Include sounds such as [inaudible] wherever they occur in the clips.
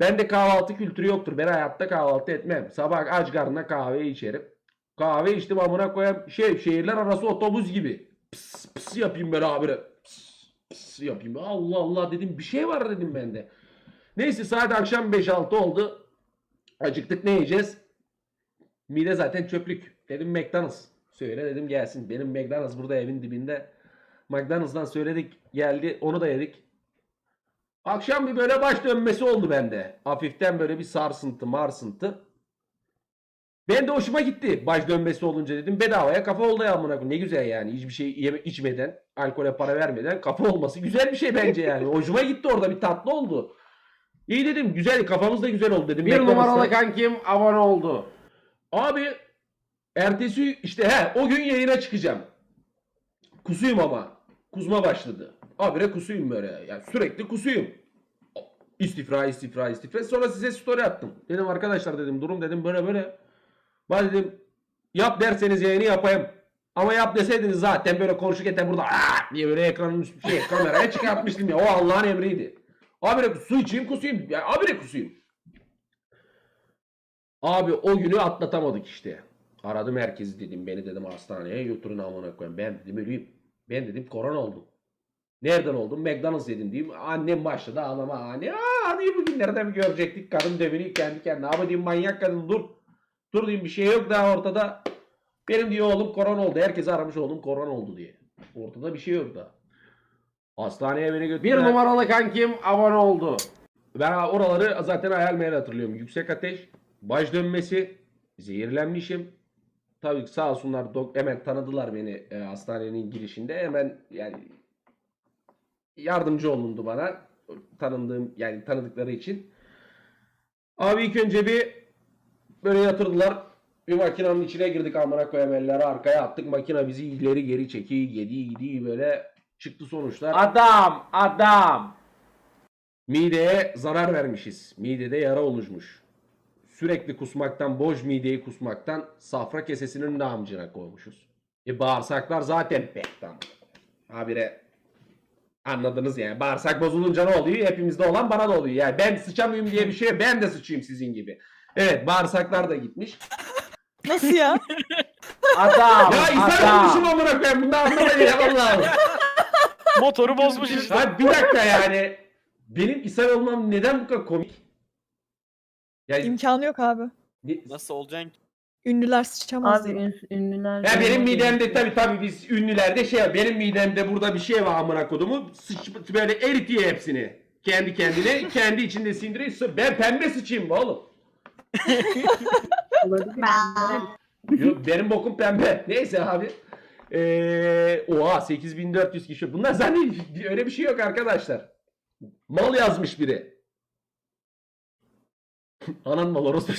Bende kahvaltı kültürü yoktur. Ben hayatta kahvaltı etmem. Sabah aç karnına kahve içerim. Kahve içtim amına koyayım şey şehirler arası otobüs gibi. Pıs pıs yapayım ben abi. Pıs pıs yapayım. Allah Allah dedim bir şey var dedim bende. Neyse saat akşam 5-6 oldu. Acıktık ne yiyeceğiz? Mide zaten çöplük. Dedim McDonald's. Söyle dedim gelsin. Benim McDonald's burada evin dibinde. McDonald's'dan söyledik geldi onu da yedik. Akşam bir böyle baş dönmesi oldu bende. Hafiften böyle bir sarsıntı marsıntı. Ben de hoşuma gitti baş dönmesi olunca dedim bedavaya kafa oldu ya amına. Ne güzel yani hiçbir şey yeme içmeden, alkole para vermeden kafa olması güzel bir şey bence yani. [laughs] Hoşuma gitti orada bir tatlı oldu. İyi dedim güzel kafamız da güzel oldu dedim. Bir numaralı kankim abone oldu. Abi ertesi işte he o gün yayına çıkacağım. Kusuyum ama. Kusma başladı. Abire kusuyum böyle. Yani sürekli kusuyum. İstifra istifra istifra. Sonra size story attım. Dedim arkadaşlar dedim durum dedim böyle böyle. Ben dedim yap derseniz yayını yapayım. Ama yap deseydiniz zaten böyle konuşurken burada "Aa!" diye böyle ekranın şey kameraya çıkartmıştım ya. O Allah'ın emriydi. Abire su içeyim kusuyum. Yani abire kusuyum. Abi o günü atlatamadık işte. Aradım herkesi dedim beni dedim hastaneye götürün amına koyayım. Ben dedim öleyim. Ben dedim korona oldum. Nereden oldum? McDonald's yedim diyeyim. Annem başladı ağlama. Anne aa hani bugünlerde mi görecektik? Kadın devini kendi kendine. Abi diyeyim manyak kadın dur. Dur diyeyim bir şey yok daha ortada. Benim diyor oğlum korona oldu. Herkesi aramış oğlum korona oldu diye. Ortada bir şey yok daha. Hastaneye beni Bir götürdüler. numaralı kankim abone oldu. Ben oraları zaten hayal meyal hatırlıyorum. Yüksek ateş, baş dönmesi, zehirlenmişim. Tabii sağ olsunlar dok- hemen tanıdılar beni e, hastanenin girişinde. Hemen yani yardımcı olundu bana. Tanındığım yani tanıdıkları için. Abi ilk önce bir böyle yatırdılar. Bir makinenin içine girdik amına koyayım elleri arkaya attık. Makine bizi ileri geri çekiyor. Yedi gidiyor böyle çıktı sonuçlar. Adam, adam. Mideye zarar vermişiz. Midede yara oluşmuş. Sürekli kusmaktan, boş mideyi kusmaktan safra kesesinin namcına koymuşuz. E bağırsaklar zaten bektan. Habire anladınız yani. Bağırsak bozulunca ne oluyor? Hepimizde olan bana da oluyor. Yani ben sıçamıyorum diye bir şey yok. ben de sıçayım sizin gibi. Evet bağırsaklar da gitmiş. Nasıl ya? [laughs] Adam, ya insan olmuşum adam. amına koyayım. Bunu anlamayın ya vallahi. Motoru bozmuş işte. Ha, bir dakika yani. Benim ishal olmam neden bu kadar komik? Yani İmkanı yok abi. ne- Nasıl olacaksın ki? Ünlüler sıçamaz Abi diye. ün- ünlüler. Ya benim de- midemde tabi tabi biz ünlülerde şey var. Benim midemde burada bir şey var amına kodumu. Sıç, böyle eritiyor hepsini. Kendi kendine. [laughs] kendi içinde sindiriyor. Sı- Ben pembe sıçayım mı oğlum? Olabilir. Yok, benim bokum pembe. Neyse abi. Ee, oha 8400 kişi. Bunlar zaten öyle bir şey yok arkadaşlar. Mal yazmış biri. [laughs] Anan mal orospu.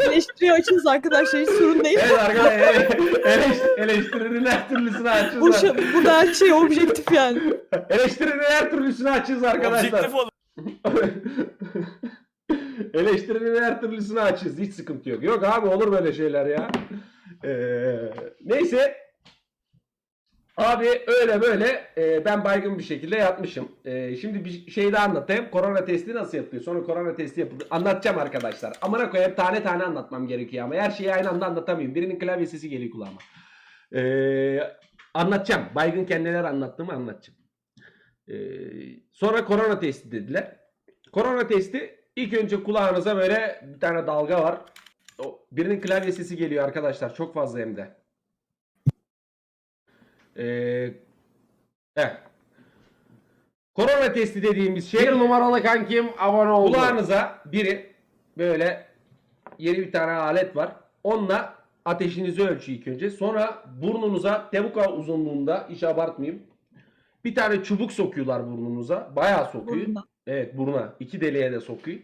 Eleştiriyor açınız arkadaşlar hiç sorun değil. evet arkadaşlar eleş- eleştirinin her türlüsünü açacağız. Bu, şu- burada her şey objektif yani. Eleştirinin her türlüsünü açacağız arkadaşlar. Objektif ol. [laughs] Eleştirinin her türlüsünü açacağız. Hiç sıkıntı yok. Yok abi olur böyle şeyler ya. Ee, neyse. Abi öyle böyle e, ben baygın bir şekilde yatmışım. E, şimdi bir şey daha anlatayım. Korona testi nasıl yapılıyor? Sonra korona testi yapıldı. Anlatacağım arkadaşlar. Amına koyayım tane tane anlatmam gerekiyor ama her şeyi aynı anda anlatamıyorum. Birinin klavye sesi geliyor kulağıma. E, anlatacağım. Baygınken neler anlattığımı anlatacağım. E, sonra korona testi dediler. Korona testi ilk önce kulağınıza böyle bir tane dalga var. O, birinin klavye sesi geliyor arkadaşlar. Çok fazla hem de. Ee, evet. Korona testi dediğimiz şey Bir numaralı kankim abone oldu. kulağınıza biri böyle yeni bir tane alet var. Onunla ateşinizi ölçüyor ilk önce. Sonra burnunuza temuka uzunluğunda hiç abartmayayım. Bir tane çubuk sokuyorlar burnunuza. Bayağı sokuyor. Burnuna. Evet buruna. iki deliğe de sokuyor.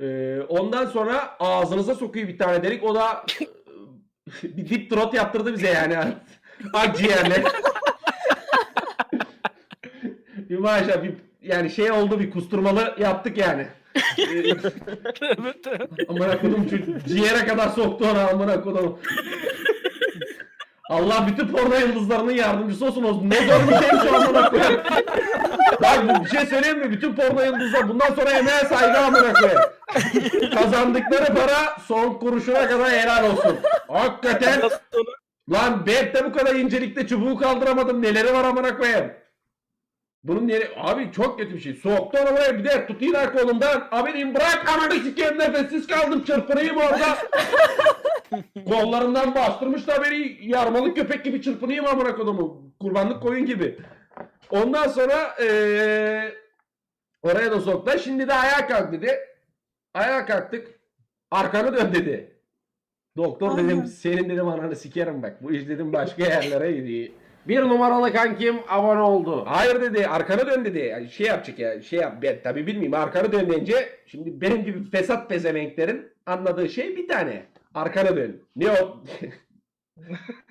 Ee, ondan sonra ağzınıza sokuyor bir tane delik. O da [laughs] bir dip throat yaptırdı bize yani. [laughs] Akciğerle. [laughs] bir maşallah bir yani şey oldu bir kusturmalı yaptık yani. amına kodum çocuk ciğere kadar soktu onu amına kodum. Allah bütün porno yıldızlarının yardımcısı olsun o ne zor bir şeymiş o amına koyayım. Bak bu bir şey söyleyeyim mi? Bütün porno yıldızlar bundan sonra emeğe saygı amına koyayım. Kazandıkları para son kuruşuna kadar helal olsun. Hakikaten Lan ben de bu kadar incelikte çubuğu kaldıramadım. Neleri var amına koyayım. Bunun yeri abi çok kötü bir şey. Soktu onu buraya bir de tutayım da kolumdan. Abi diyeyim bırak ananı sikeyim nefessiz kaldım çırpınayım orada. Kollarından bastırmış da beni yarmalı köpek gibi çırpınayım amına kodumu. Kurbanlık koyun gibi. Ondan sonra eee oraya da soktu. Şimdi de ayağa kalk dedi. Ayağa kalktık. Arkanı dön dedi. Doktor dedim Aynen. senin dedim ananı sikerim bak. Bu iş dedim başka yerlere gidiyor. Bir numaralı kankim abone oldu. Hayır dedi arkanı dön dedi. Yani şey yapacak ya şey yap ben tabi bilmeyeyim arkanı dön deyince şimdi benim gibi fesat pezevenklerin anladığı şey bir tane. Arkanı dön. Ne o? [laughs]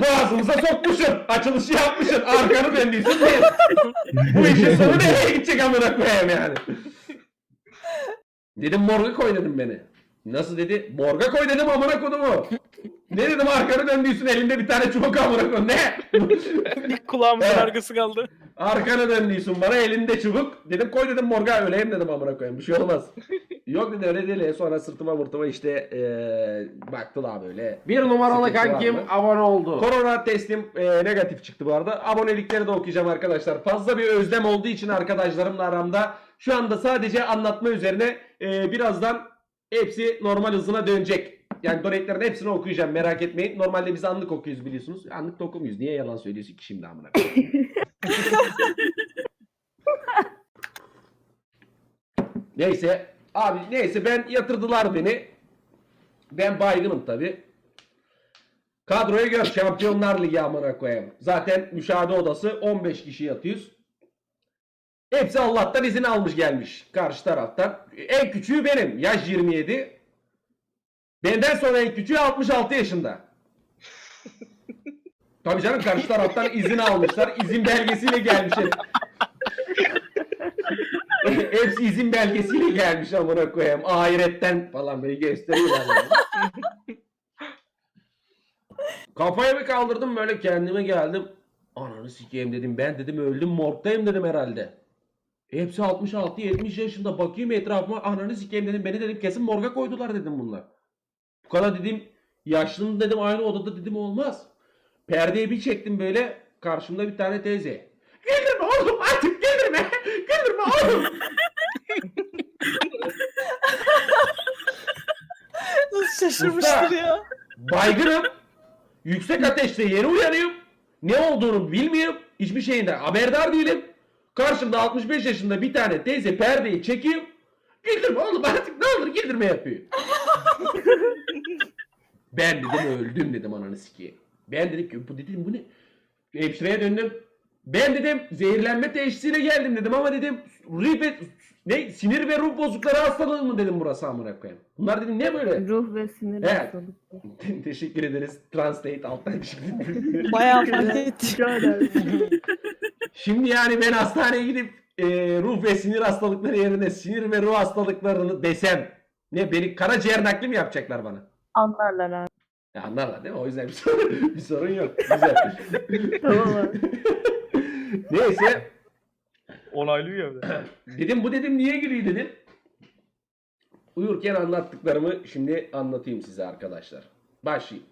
Boğazımıza sokmuşsun. Açılışı yapmışsın. Arkanı döndüysün diye. Bu işin [laughs] sonu nereye gidecek amına koyayım yani. Dedim morga koy dedim beni. Nasıl dedi? Morga koy dedim amına kodumu. Ne dedim arkanı döndüysün elinde bir tane çubuk amına koy. Ne? İlk kulağımızın Evet. arkası kaldı. Arkanı döndüysün bana elinde çubuk. Dedim koy dedim morga öleyim dedim amına koyayım. Bir şey olmaz. Yok dedi öyle değil. Sonra sırtıma mırtıma işte eee baktılar böyle. Bir numaralı Sıkıntı var kankim mı? abone oldu. Korona testim eee, negatif çıktı bu arada. Abonelikleri de okuyacağım arkadaşlar. Fazla bir özlem olduğu için arkadaşlarımla aramda şu anda sadece anlatma üzerine eee, birazdan hepsi normal hızına dönecek. Yani donetlerin hepsini okuyacağım merak etmeyin. Normalde biz anlık okuyoruz biliyorsunuz. Anlık da okumuyoruz. Niye yalan söylüyorsun ki şimdi amına koyayım? [laughs] Neyse. Abi neyse ben yatırdılar beni. Ben baygınım tabi. Kadroyu gör Şampiyonlar Ligi amına koyayım. Zaten müşahede odası 15 kişi yatıyoruz. Hepsi Allah'tan izin almış gelmiş karşı taraftan. En küçüğü benim. Yaş 27. Benden sonra en küçüğü 66 yaşında. [laughs] Tabii canım karşı taraftan izin almışlar. İzin belgesiyle gelmiş. [laughs] Hepsi izin belgesiyle gelmiş amına koyayım. Ahiretten falan beni gösteriyorlar. yani. [laughs] Kafayı bir kaldırdım böyle kendime geldim. Ananı sikeyim dedim. Ben dedim öldüm morgdayım dedim herhalde. Hepsi 66-70 yaşında. Bakayım etrafıma ananı sikeyim dedim. Beni dedim kesin morga koydular dedim bunlar. Bu kadar dedim yaşlının dedim aynı odada dedim olmaz. Perdeyi bir çektim böyle karşımda bir tane teyze. Güldürme oğlum artık güldürme. Güldürme oğlum. [laughs] Nasıl şaşırmıştır Usta. ya. Baygınım. Yüksek ateşte yeni uyanıyorum. Ne olduğunu bilmiyorum. Hiçbir şeyinden haberdar değilim. Karşımda 65 yaşında bir tane teyze perdeyi çekiyor. Güldürme oğlum artık ne olur güldürme yapıyor. ben dedim öldüm dedim ananı sikeyim. Ben dedim ki bu dedim bu ne? Hemşireye döndüm. Ben dedim zehirlenme teşhisiyle geldim dedim ama dedim ripet ne sinir ve ruh bozuklukları hastalığı mı dedim burası amına koyayım. Bunlar dedim ne böyle? Ruh ve sinir Evet. hastalıkları. [laughs] Teşekkür ederiz. Translate alttan çıktı. [laughs] Bayağı fark etti. Rica [laughs] ederim. Şimdi yani ben hastaneye gidip e, ruh ve sinir hastalıkları yerine sinir ve ruh hastalıklarını desem ne beni karaciğer nakli mi yapacaklar bana? Anlarlar abi. Ya anlarlar değil mi? O yüzden bir sorun, bir sorun yok. Güzel. Tamam abi. Neyse Onaylıyor ya. dedim bu dedim niye gülüyor dedim. Uyurken anlattıklarımı şimdi anlatayım size arkadaşlar. Başlayayım.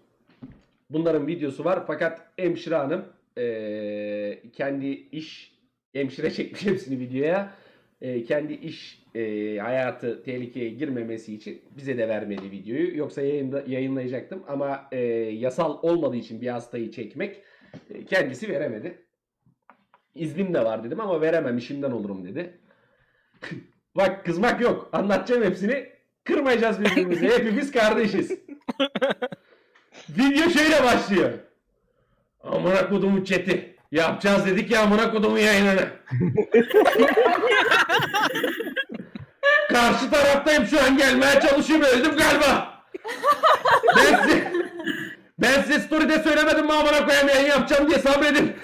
Bunların videosu var fakat hemşire hanım eee, kendi iş hemşire çekmiş hepsini videoya. Eee, kendi iş eee, hayatı tehlikeye girmemesi için bize de vermedi videoyu. Yoksa yayında, yayınlayacaktım ama eee, yasal olmadığı için bir hastayı çekmek eee, kendisi veremedi. İznim de var dedim ama veremem işimden olurum dedi. Bak kızmak yok. Anlatacağım hepsini. Kırmayacağız birbirimizi. [laughs] Hepimiz kardeşiz. Video şöyle başlıyor. Amına kodumun chat'i. Yapacağız dedik ya amına kodumun yayınını. [laughs] Karşı taraftayım şu an gelmeye çalışıyorum öldüm galiba. Ben size, ben size story'de söylemedim mi amına koyayım yayın yapacağım diye sabredin.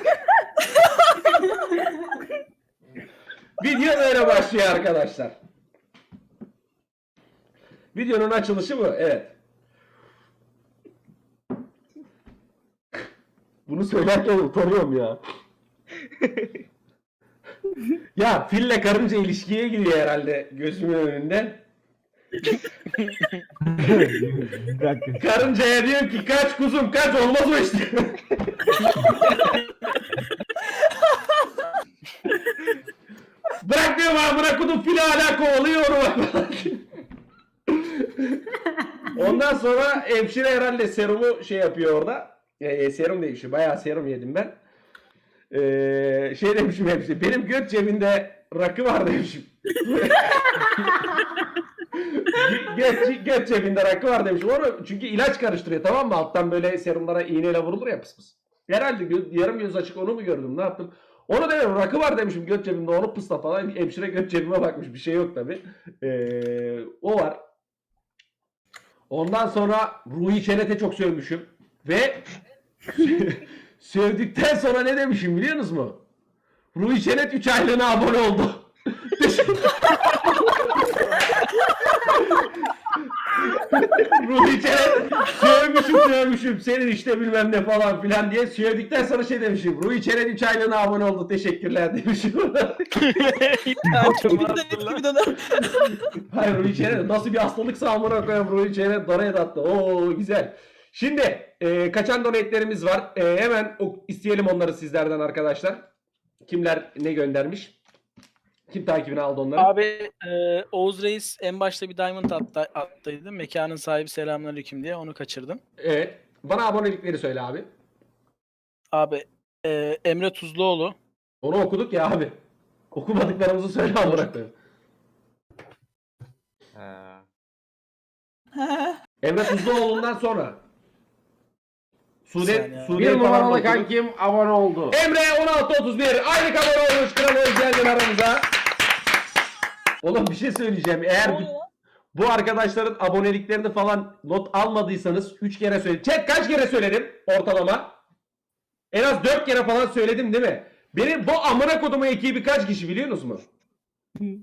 Video böyle başlıyor arkadaşlar. Videonun açılışı bu. Evet. Bunu söylerken utanıyorum ya. ya fille karınca ilişkiye giriyor herhalde gözümün önünde. [laughs] Bir dakika. Karıncaya diyor ki kaç kuzum kaç olmaz o işte. [laughs] Bırak diyor bana bırak onu fil hala kovalıyor onu bak. Ondan sonra hemşire herhalde serumu şey yapıyor orada. E, e, serum demişim. Bayağı serum yedim ben. Ee, şey demişim hemşire. Benim göt cebinde rakı var demişim. [laughs] göt, göt cebinde rakı var demişim. Onu çünkü ilaç karıştırıyor tamam mı? Alttan böyle serumlara iğneyle vurulur ya pıs. Herhalde gö- yarım göz açık onu mu gördüm ne yaptım? Onu dedim rakı var demişim göt cebimde onu pısla falan. Hemşire göt cebime bakmış bir şey yok tabi. Ee, o var. Ondan sonra Ruhi Çenet'e çok sövmüşüm. Ve [laughs] sövdükten sonra ne demişim biliyor musunuz mu? Ruhi Çenet 3 aylığına abone oldu. [laughs] Ruhi Çenet sövmüşüm sövmüşüm senin işte bilmem ne falan filan diye sövdükten sonra şey demişim. Ruhi Çenet 3 aylığına abone oldu teşekkürler demişim. [laughs] Hayır Ruhi Çenet nasıl bir hastalıksa amına koyayım Ruhi Çenet donate attı. Oo güzel. Şimdi e, kaçan donate'lerimiz var. E, hemen o- isteyelim onları sizlerden arkadaşlar. Kimler ne göndermiş? Kim takibine aldı onları? Abi e, Oğuz Reis en başta bir diamond attı, attıydı. Mekanın sahibi selamünaleyküm diye onu kaçırdım. Evet. Bana abonelikleri söyle abi. Abi e, Emre Tuzluoğlu. Onu okuduk ya abi. Okumadıklarımızı söyle amına koyayım. [laughs] Emre Tuzluoğlu'ndan sonra. Sude, Sen ya. Sude Bir numaralı kankim abone oldu. Emre 1631 aylık abone olmuş. Kral hoş geldin aramıza. Oğlum bir şey söyleyeceğim. Eğer bu, bu arkadaşların aboneliklerini falan not almadıysanız 3 kere söyle. Chat kaç kere söyledim ortalama? En az 4 kere falan söyledim değil mi? Benim bu amına kodumu ekibi kaç kişi biliyorsunuz mu? [laughs]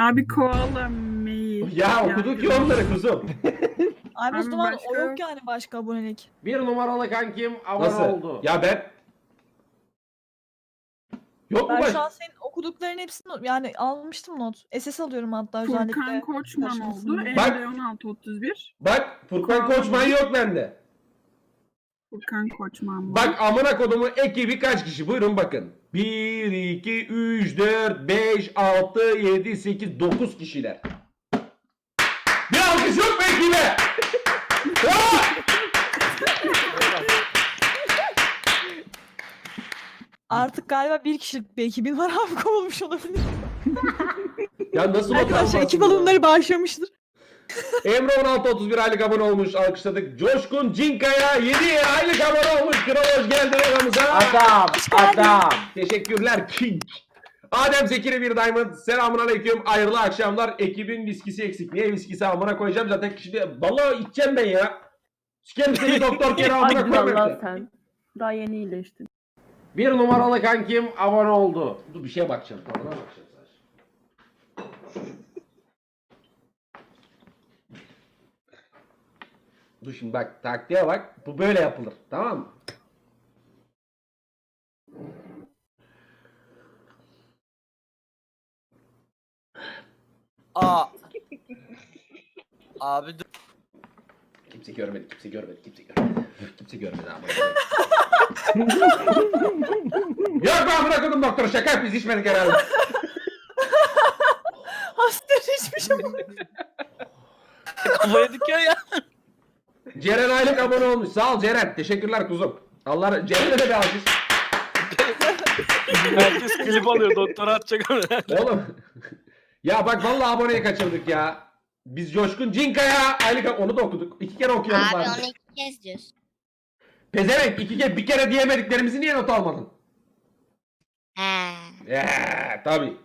Abi koala mail. Ya okuduk ya onları kuzum. Abi o Abi zaman o başka- yok yani başka abonelik. Bir numaralı kankim abone Nasıl? oldu. Ya ben... Yok mu Ben şu an senin okudukların hepsini yani almıştım not. SS alıyorum hatta Furkan özellikle. Koçman oldu. Bak. Emre 1631. Bak Furkan Koçman yok bende. Furkan Koçman bu. Bak amına kodumu ekibi kaç kişi? Buyurun bakın. 1, 2, 3, 4, 5, 6, 7, 8, 9 kişiler. Bir alkış yok mu ekibe? [laughs] Bravo! Artık galiba bir kişilik bir ekibin var abi kovulmuş olabilir. [laughs] ya nasıl Arkadaşlar ekip alımları bağışlamıştır. Emre 1631 aylık abone olmuş. Alkışladık. Coşkun Cinkaya 7 aylık abone olmuş. Kral hoş geldin aramıza. Adam, adam. Teşekkürler King. Adem Zekiri bir diamond. Selamun aleyküm. Hayırlı akşamlar. Ekibin viskisi eksik. Niye viskisi amına koyacağım zaten kişi de. Vallahi içeceğim ben ya. Sikerim seni doktor [laughs] kere amına Hadi vallahi koymayayım. sen. Daha yeni iyileştin. Bir numaralı kankim abone oldu. Dur bir şeye bakacağım. Tadına bakacağım sadece. Dur şimdi bak taktiğe bak. Bu böyle yapılır. Tamam mı? Aa. Abi dur. Kimse görmedi, kimse görmedi, kimse görmedi. kimse görmedi ama. [laughs] [laughs] Yok be amına koydum doktor şaka biz içmedik herhalde. Hasta hiçbir şey. Kafaya dikiyor ya. Ceren aylık abone olmuş. Sağ ol Ceren. Teşekkürler kuzum. Allah Ceren'e de bir alkış. [laughs] Herkes klip alıyor. Doktora atacak. Oğlum. ya bak vallahi aboneyi kaçırdık ya. Biz Coşkun Cinkaya aylık onu da okuduk. İki kere okuyalım Abi bari. onu iki kez diyorsun. Pezevenk iki kere bir kere diyemediklerimizi niye not almadın? Eee tabi.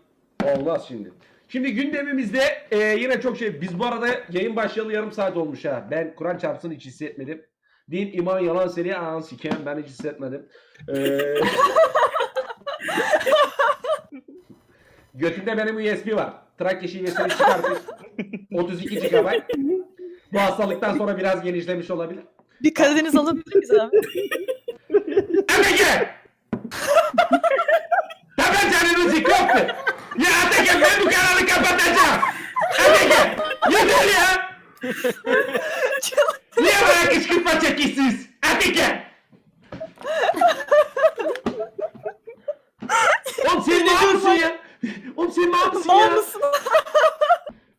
Olmaz şimdi. Şimdi gündemimizde e, yine çok şey. Biz bu arada yayın başlayalı yarım saat olmuş ha. Ben Kur'an çarpsın hiç hissetmedim. Din, iman, yalan seri anan sikem. Ben hiç hissetmedim. Eee... [laughs] Götümde benim USB var. Trakya şivesini çıkartıp 32 GB. Bu hastalıktan sonra biraz genişlemiş olabilir. Bir Karadeniz alabilir miyiz abi? Ateke! Hemen canınızı koptu. Ya Ateke ben bu kanalı kapatacağım. Ateke! Yeter ya! Niye bana kışkırtma çekişsiz? Ateke! Oğlum sen ne yapıyorsun ya? Oğlum sen ne yapıyorsun ya? Bağımlısın.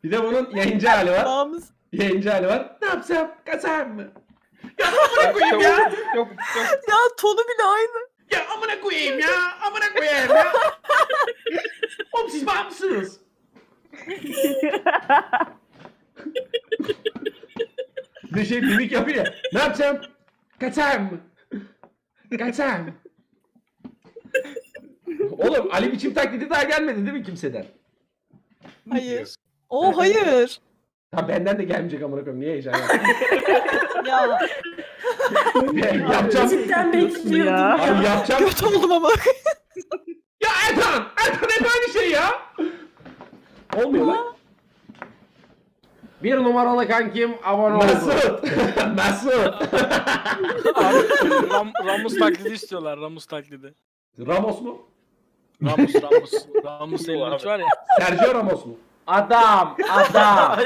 Bir de bunun yayıncı hali var. Bağımlısın. Yayıncı hali var. Ne yapsam? Kaçar mı? Ya amına koyayım ya. Ya tonu bile aynı. Ya amına koyayım ya. Amına koyayım ya. Oğlum siz var mısınız? Bir şey mimik yapıyor ya. Ne yapacağım? Kaçar mı? Oğlum Ali biçim taklidi daha gelmedi değil mi kimseden? Hayır. O hayır. Ha benden de gelmeyecek amına koyayım. Niye heyecan yaptın? [laughs] [laughs] Ya yapacağım. Cidden bekliyordum Ya. Abi yapacağım. kötü oldum ama. [laughs] Ya Ertan! Ertan hep aynı şey ya. Olmuyor lan. Bir numaralı kankim abone oldu. Mesut. Mesut. Abi Ram, Ramus taklidi istiyorlar. Ramus taklidi. Ramos mu? Ramus Ramus. Ramus 53 var ya. Sergio Ramos mu? Adam, adam.